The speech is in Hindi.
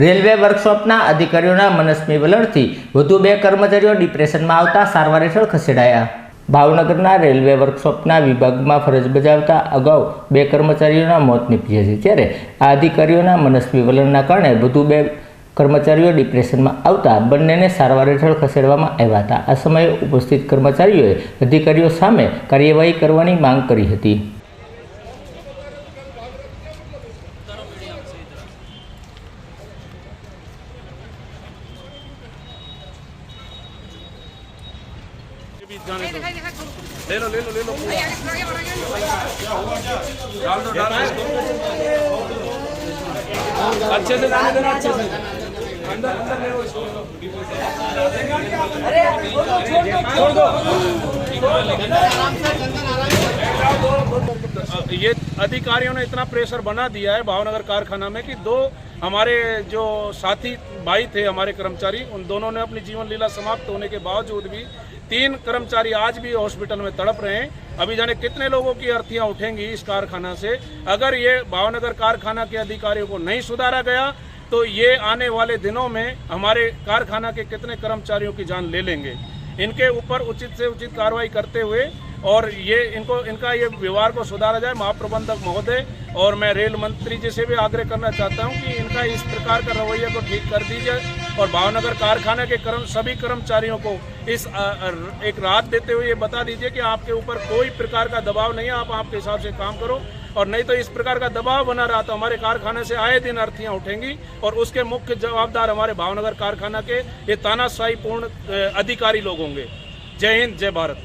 રેલવે વર્કશોપના અધિકારીઓના મનસ્મી વલણથી વધુ બે કર્મચારીઓ ડિપ્રેશનમાં આવતા સારવાર હેઠળ ખસેડાયા. ભાવનગરના રેલવે વર્કશોપના વિભાગમાં ફરજ બજાવતા અગાઉ બે કર્મચારીઓના મોત નીપજ્યા છે. ત્યારે આ અધિકારીઓના મનસ્વી વલણના કારણે વધુ બે કર્મચારીઓ ડિપ્રેશનમાં આવતા બંનેને સારવાર હેઠળ ખસેડવામાં આવ્યા હતા. આ સમયે ઉપસ્થિત કર્મચારીઓએ અધિકારીઓ સામે કાર્યવાહી કરવાની માંગ કરી હતી. ले लो ले लो ले लो डाल दो डाल दो अच्छे से जाने देना अच्छे से अंदर अंदर ले लो इसको छोड़ दो ये अधिकारियों ने इतना प्रेशर बना दिया है भावनगर कारखाना में कि दो हमारे जो साथी भाई थे, हमारे कर्मचारी, उन दोनों ने अपनी जीवन लीला समाप्त होने के बावजूद भी तीन कर्मचारी आज भी हॉस्पिटल में तड़प रहे हैं। अभी जाने कितने लोगों की अर्थियाँ उठेंगी इस कारखाना से? अगर ये भावनगर कारखाना के अधिकारियों को नहीं सुधारा गया तो ये आने वाले दिनों में हमारे कारखाना के कितने कर्मचारियों की जान ले लेंगे? इनके ऊपर उचित से उचित कार्रवाई करते हुए और ये इनको, इनका ये व्यवहार को सुधारा जाए, महाप्रबंधक महोदय, और मैं रेल मंत्री जी से भी आग्रह करना चाहता हूँ कि इनका इस प्रकार का रवैया को ठीक कर दीजिए, और भावनगर कारखाना के कर्म, सभी कर्मचारियों को इस एक राहत देते हुए ये बता दीजिए कि आपके ऊपर कोई प्रकार का दबाव नहीं है, आप आपके हिसाब से काम करो, और नहीं तो इस प्रकार का दबाव बना रहा तो हमारे कारखाने से आए दिन अर्थियाँ उठेंगी, और उसके मुख्य जवाबदार हमारे भावनगर कारखाना के ये तानाशाही पूर्ण अधिकारी लोग होंगे। जय हिंद, जय भारत।